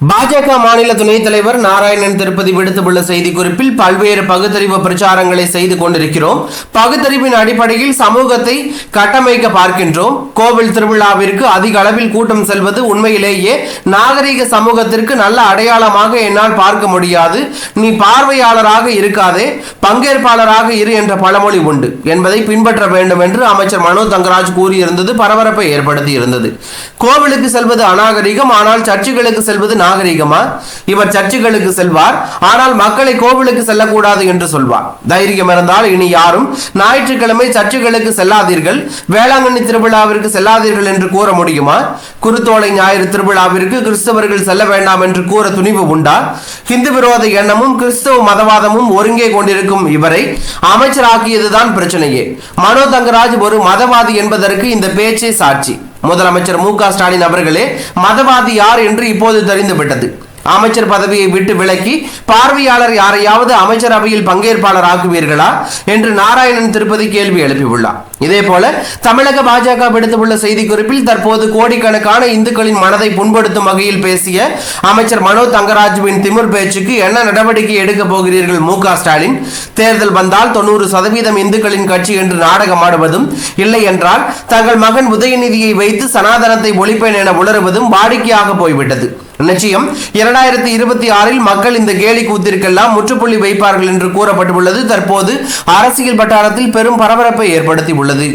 பாஜக மாநில துணைத் தலைவர் நாராயணன் திருப்பதி விடுத்துள்ள செய்திக்குறிப்பில் பல்வேறு பகுத்தறிவு பிரச்சாரங்களை செய்து கொண்டிருக்கிறோம். பகுத்தறிவின் அடிப்படையில் சமூகத்தை கட்டமைக்க பார்க்கின்றோம். கோவில் திருவிழாவிற்கு அதிக அளவில் கூட்டம் செல்வது உண்மையிலேயே நாகரிக சமூகத்திற்கு நல்ல அடையாளமாக என்னால் பார்க்க முடியாது. நீ பார்வையாளராக இருக்காதே பங்கேற்பாளராக இரு என்ற பழமொழி உண்டு. என்பதை பின்பற்ற வேண்டும் என்று அமைச்சர் மனோ தங்கராஜ் கூறியிருந்தது பரபரப்பை ஏற்படுத்தி இருந்தது கோவிலுக்கு செல்வது அநாகரிகம் ஆனால் சர்ச்சுகளுக்கு செல்வது நாகரிகமா? இவர் சர்ச்சுகளுக்கு செல்வார். ஆனால் மக்களை கோவிலுக்கு செல்லக்கூடாது என்று சொல்வார். தைரியம் இருந்தால் இனி யாரும் ஞாயிற்றுக்கிழமை சர்ச்சுகளுக்கு செல்லாதீர்கள். வேளாங்கண்ணி திருவிழாவிற்கு செல்லாதீர்கள் என்று கூற முடியுமா? குருத்தோலை ஞாயிறு திருவிழாவிற்கு கிறிஸ்தவர்கள் செல்ல வேண்டாம் என்று கூற துணிவு உண்டா? ஹிந்து விரோத எண்ணமும் கிறிஸ்தவ மதவாதமும் ஒருங்கே கொண்டிருக்கும் இவரை அமைச்சராக்கியதுதான் பிரச்சனையே. மனோ தங்கராஜ் ஒரு மதவாதி என்பதற்கு இந்த பேச்சே சாட்சி. முதலமைச்சர் மு க ஸ்டாலின் அவர்களே மதவாதி யார் என்று இப்போது தெரிந்துவிட்டது. அமைச்சர் பதவியை விட்டு விலக்கி பார்வையாளர் யாரையாவது அமைச்சரவையில் பங்கேற்பாளர் ஆக்குவீர்களா என்று நாராயணன் திருப்பதி கேள்வி எழுப்பியுள்ளார். இதே போல தமிழக பாஜக விடுத்துள்ள செய்திக்குறிப்பில் தற்போது கோடிக்கணக்கான இந்துக்களின் மனதை புண்படுத்தும் வகையில் பேசிய அமைச்சர் மனோ தங்கராஜுவின் திமிர் பேச்சுக்கு என்ன நடவடிக்கை எடுக்கப் போகிறீர்கள் மு ஸ்டாலின்? தேர்தல் வந்தால் தொண்ணூறு சதவீதம் இந்துக்களின் கட்சி என்று நாடகமாடுவதும் இல்லை என்றால் தங்கள் மகன் உதயநிதியை வைத்து சனாதனத்தை ஒழிப்பேன் என உளறுவதும் வாடிக்கையாக போய்விட்டது. நிச்சயம் இரண்டாயிரத்தி இருபத்தி ஆறில் மக்கள் இந்த கேலி கூத்திற்கெல்லாம் முற்றுப்புள்ளி வைப்பார்கள் என்று கூறப்பட்டுள்ளது. தற்போது அரசியல் வட்டாரத்தில் பெரும் பரபரப்பை ஏற்படுத்தி உள்ளது